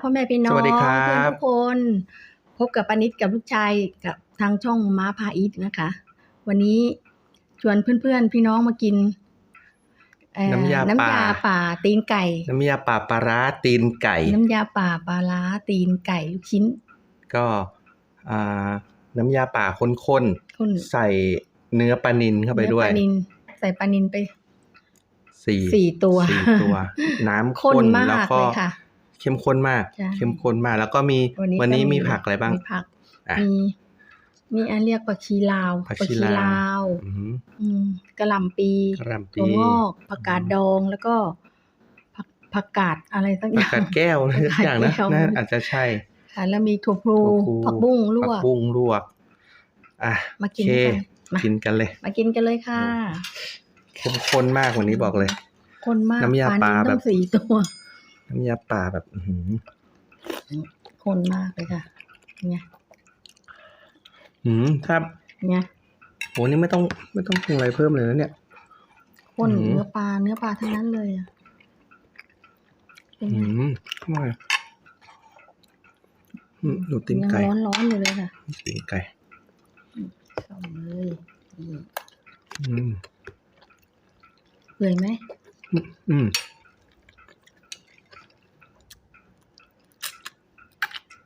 สวัสดีค่ะพ่อแม่พี่น้องสวัสดีครับเพื่อนทุกคน พบกับปานิดกับลูกชายกับทางช่องม้าพาอิทนะคะ วันนี้ชวนเพื่อนๆ พี่น้องมากินเอ่อน้ำยาน้ำป่ายาป่าตีนไก่ น้ำยาป่าปลาร้าตีนไก่ น้ำยาป่าปลาล้าตีนไก่ลูกชิ้น ก็อ่าน้ำยาป่าข้นคุณๆใส่เนื้อปลานินเข้าไปด้วยนื้อปลานินใส่ปลานินไปสี่สี่ตัวสี่ตัว น้ำข้นข้นมากแล้วก็เลยค่ะ เข้มข้นมากใช่เข้มข้นมาก แล้วก็มีวันนี้วันนี้ก็มีผักอะไรบ้างมีผักอะมีมีอันเรียกผักชีลาวผักชีลาววอือหืออืมกระหล่ำปีกระหล่ำปีถั่วงอกผักกาดดองแล้วก็ผักผักกาดอะไรสักอผักย่างกาดแก้วอะไรสักอย่างนะผักกาดแก้วน่าอาจจะใช่ค่ะแล้วมีถั่วพลูถั่วพลูผักบุ้งลวผักกบุ้งลวกอะมากินโอเคด้วยกันมากินกันเลย มากินกันเลยค่ะเข้มข้นมากวันนี้บอกเลยคนมากน้ำยาปลานินแบบต้องสี่ตัว น้ำยาป่าแบบอือหือคนมากเลยค่ะไงหืมถ้าไงโหนี่ไม่ต้องไม่ต้องปรุงอะไรเพิ่มเลยนะเนี่ยคนอืมเนื้อปลาเนื้อปลาทั้งนั้นเลยอะเป็นอืไงมอร่อยอืมดูตีนยังไก่ร้อนร้อนๆอยู่เลยค่ะตีนไก่ส่องเลยนี่อืมเปื่อยไหมอืม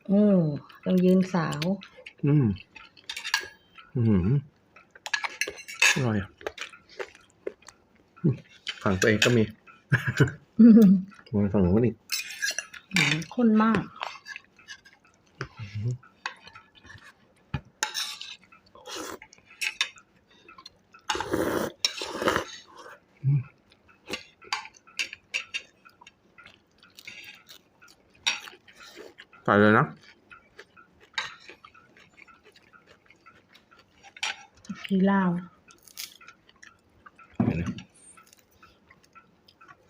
โอ้ต้องยืนสาว อืม อืมอร่อยอะอืมฝั่งตัวเองก็มีมฝั่งหนูนอีกอืมข้นมาก ใส่เลยนะชีลาวเห็นไหม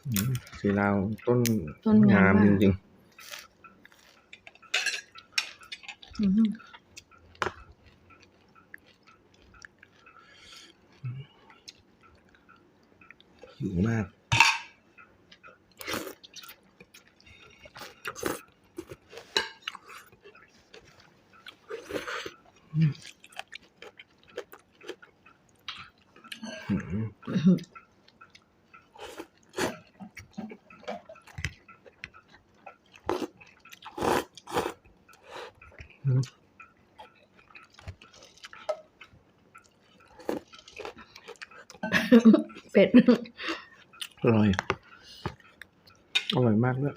อืมสีลาวต้นต้นงามงามมากจริงอืมๆหิวมาก อืม เป็ด อร่อย อร่อยมากด้วย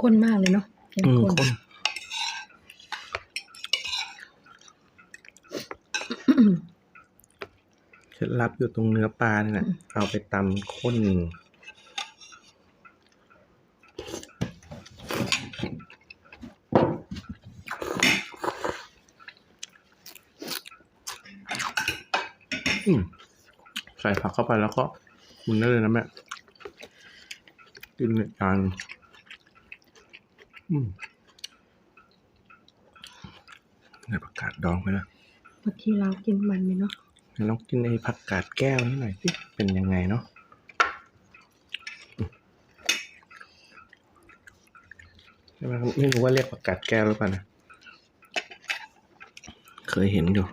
ข้นมากเลยเนาะเข้มอืมข้นข้นเค ล็ดลับอยู่ตรงเนื้อปลาเนี่ยนะเอาไปตำข้นอืมใส่ผักเข้าไปแล้วก็หมุนได้เลยนะแม่กินเนี่ยจานอืมเนี่ยผักกาดดองไปนะเมื่อกี้เรากินมันไหมเนาะเดี๋ยว ลองกินไอ้ผักกาดแก้วนี่หน่อยสิเป็นยังไงเนาะใช่ไหมไม่รู้ว่าเรียกผักกาดแก้วหรือเปล่านะ เคยเห็นอยู่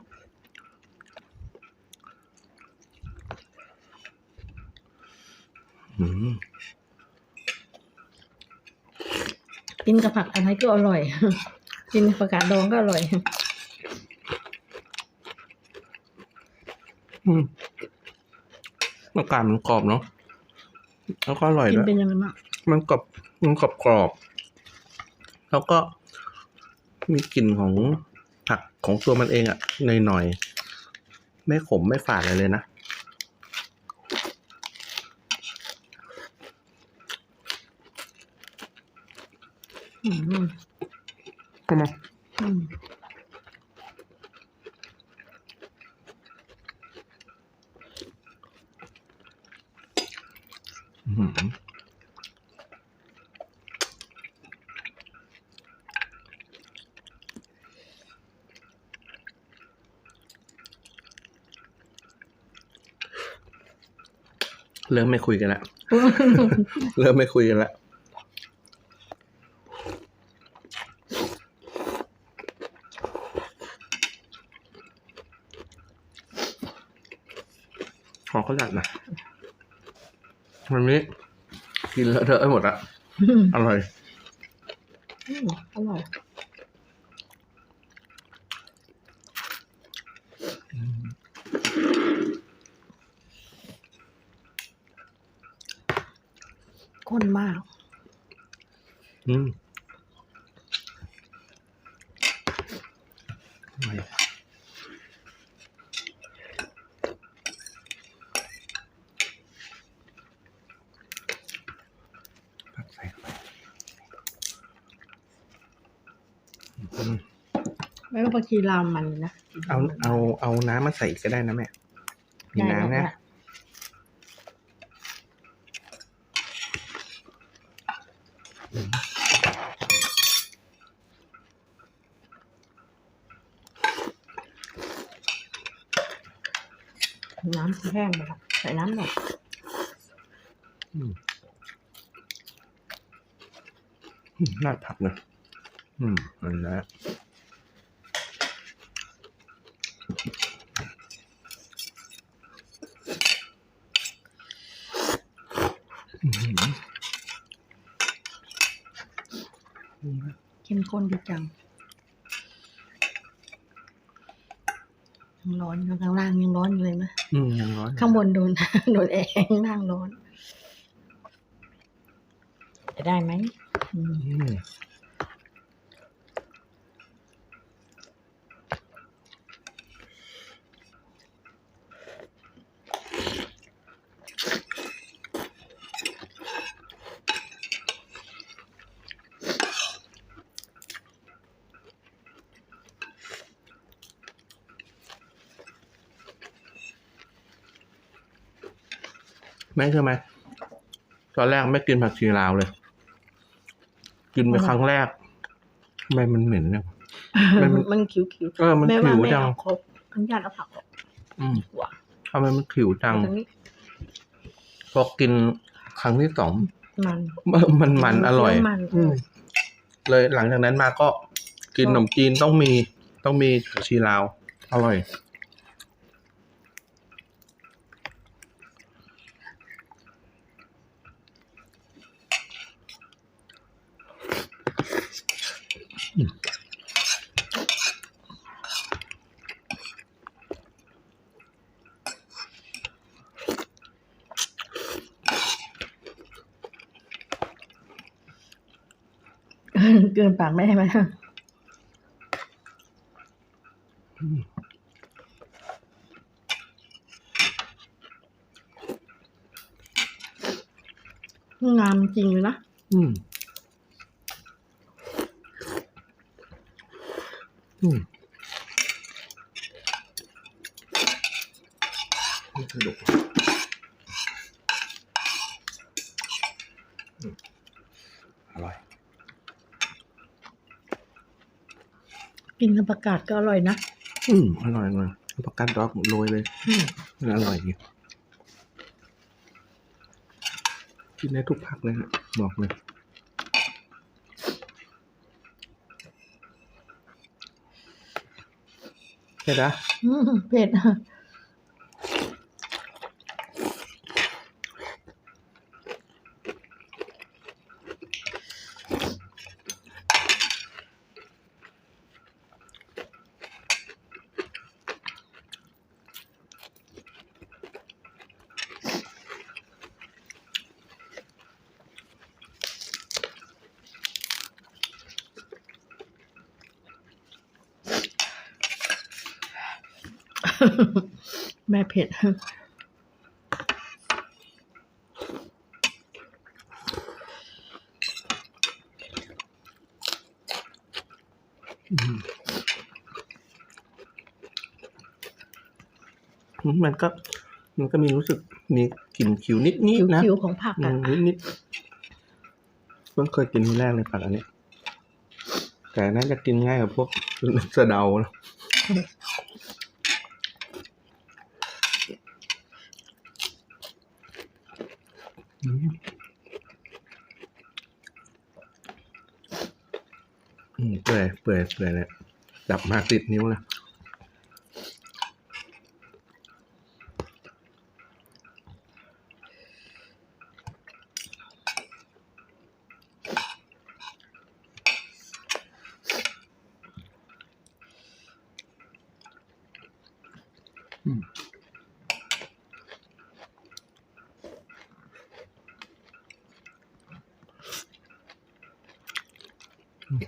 อืมกินกับผักอะไรก็อร่อย กินผักกาดดองก็อร่อย อืมผักกาดมันกรอบเนาะแล้วก็อร่อยกินด้วยเป็นยังไงบ้างมันกรอบมันกรอบกรอบๆแล้วก็มีกลิ่นของผักของตัวมันเองอะ่ะหน่อยๆไม่ขมไม่ฝาดอะไรเลยนะอืมก็มาอืมอื้อ เริ่มไม่คุยกันละเริ่มไม่คุยกันละหอเขาหลัดนะมันนี้กินแล้วเธอไปหมดละอร่อย อืมอร่อยผักใส่เข้าไปอืมไม่ว่าผักชีลาวมันนะ เอา เอา เอาน้ำมาใส่อีกก็ได้นะแม่ มีได้น้ำได้ นะน้ำแห้งไปละใส่น้ำหน่อยอืมอืมน่าผักนะอืมนั่นแหละอื้อหืออืมเข้มข้นดีจัง ยังร้อนอยู่ข้างล่างยังร้อนอยู่เลยไหมอืมยังร้อนอยู่ข้างบนโดนโดนแอร์ข้างล่างร้อน จะได้ไหมอืม มแม่เชื่อไหมตอนแรกไม่กินผักชีลาวเลย กินไปครั้งแรกทำไมมันเหม็นเนี่ยมันมันขิวขิวเออมันแม่ว่าขิวไม่จังเอาครบอนุญาตเอาผักออกอืมดีกว่าทำไมมันขิวจังตรงนี้พอกินครั้งที่สองมันมันมันอร่อยมันอืมเลยหลังจากนั้นมาก็กินขนมจีนต้องมีต้องมีผักชีลาว อร่อย เกินปากแม่ไหมงามจริงเลยนะ อืม อืมนี่กระดูกอืมอร่อย กินกับประกาศก็อร่อยนะ อืมอร่อยเลยเอาประกันดอกโรยเลยอืม มันอร่อยจริงกินได้ทุกผักเลยฮะบอกเลยเห็นนะอืมเผ็ด แม่เผ็ดอืมมันก็ มันก็มีรู้สึกมีกลิ่นคิวนิดนิดๆนะคิวๆของผักอือะมนิดนิดเพิ่งเคยกินทีแรกเลยผักอันนี้ แต่น่าจะกินง่ายกว่าพวกสะเดานะ อืมเปื่อยเปื่อยเปื่อยเลยจับมาติดนิ้วแล้ว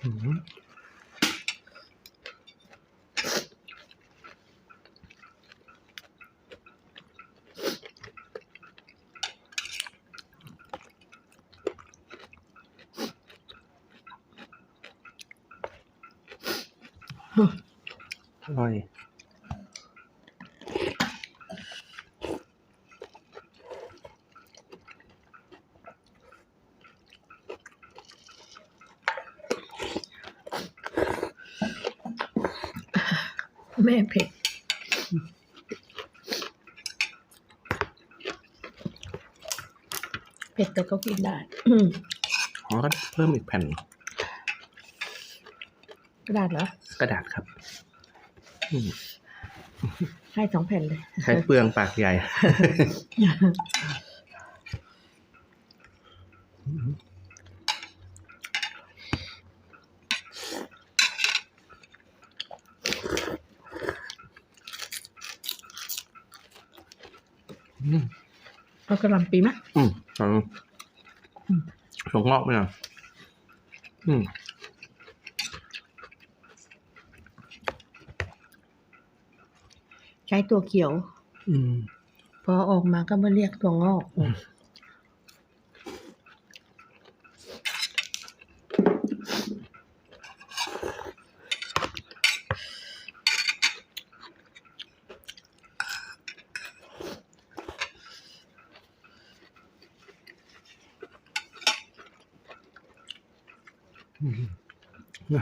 อื้ แม่เผ็ด เผ็ดแต่ก็กินได้อ๋อก็เพิ่มอีกแผ่นกระดาษเหรอกระดาษครับอืมให้สองแผ่นเลย ใช้เปลืองปากใหญ่ เอากระหลำปีไหมอืมเอาส่งงอกไหมอะอืมใช้ตัวเขียว อืม พอออกมาก็มาเรียกตัวงอก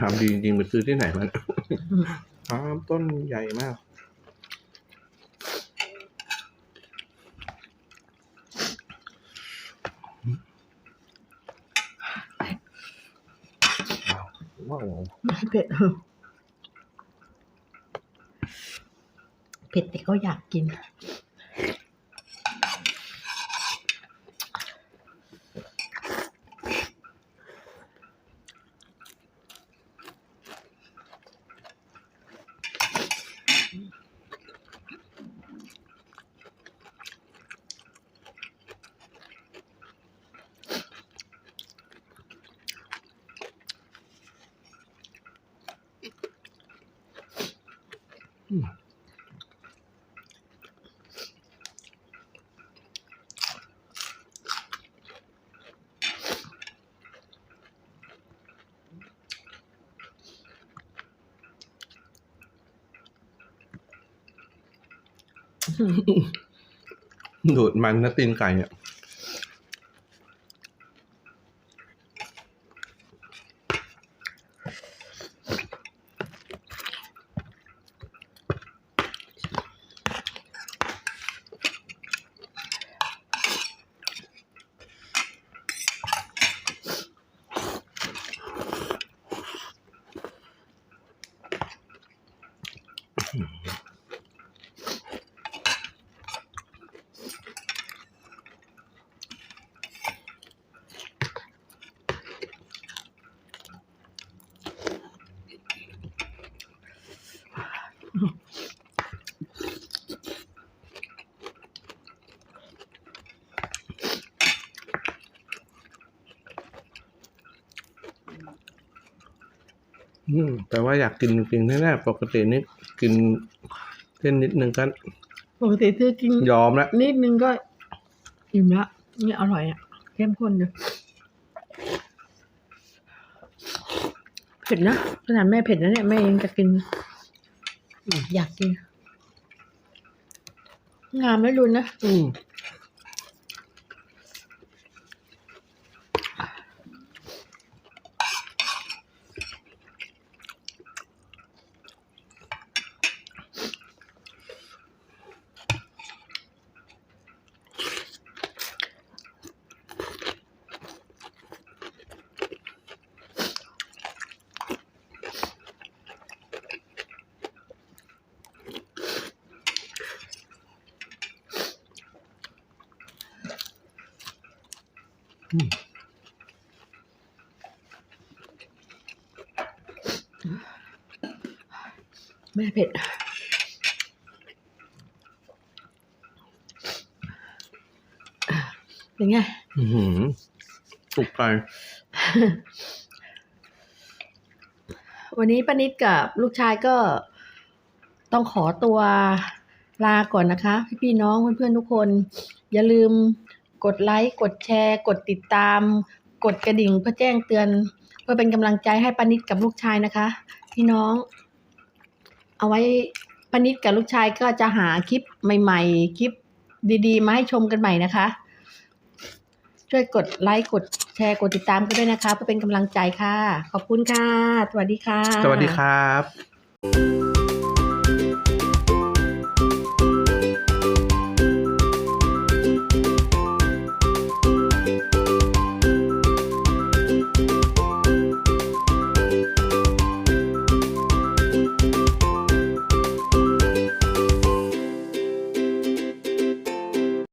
ถามดีจริงๆไปซื้อที่ไหนมันอืมอ๋อต้นใหญ่มาก ว้าวเผ็ดเผ็ดแต่ก็อยากกิน ดูดมันนะตีนไก่เนี่ย อืมแต่ว่าอยากกินจริงๆแน่ๆปกตินี่กินเส้นนิดนึงก็ปกติซื้อกินยอมแล้วนิดนึงก็อิ่มละนี่อร่อยอะเข้มข้นเลยเผ็ดนะขนาดแม่เผ็ดนะเนี่ยแม่ยังจะกิน อยากกินงามไม่รุนนะ อืม อืมแม่เผ็ดเป็นไงอื้อหือสุกไปวันนี้ป้านิดกับลูกชายก็ต้องขอตัวลาก่อนนะคะ พี่ๆน้องเพื่อนๆทุกคน อย่าลืม กดไลค์กดแชร์ กดติดตาม กดกระดิ่งเพื่อแจ้งเตือน เพื่อเป็นกำลังใจให้ปานิดกับลูกชายนะคะ พี่น้อง เอาไว้ปานิดกับลูกชายก็จะหาคลิปใหม่ ๆ คลิปดีๆ มาให้ชมกันใหม่นะคะ ช่วยกดไลค์กดแชร์กดติดตามกันด้วยนะคะ เพื่อเป็นกำลังใจค่ะ ขอบคุณค่ะ สวัสดีค่ะ สวัสดีครับ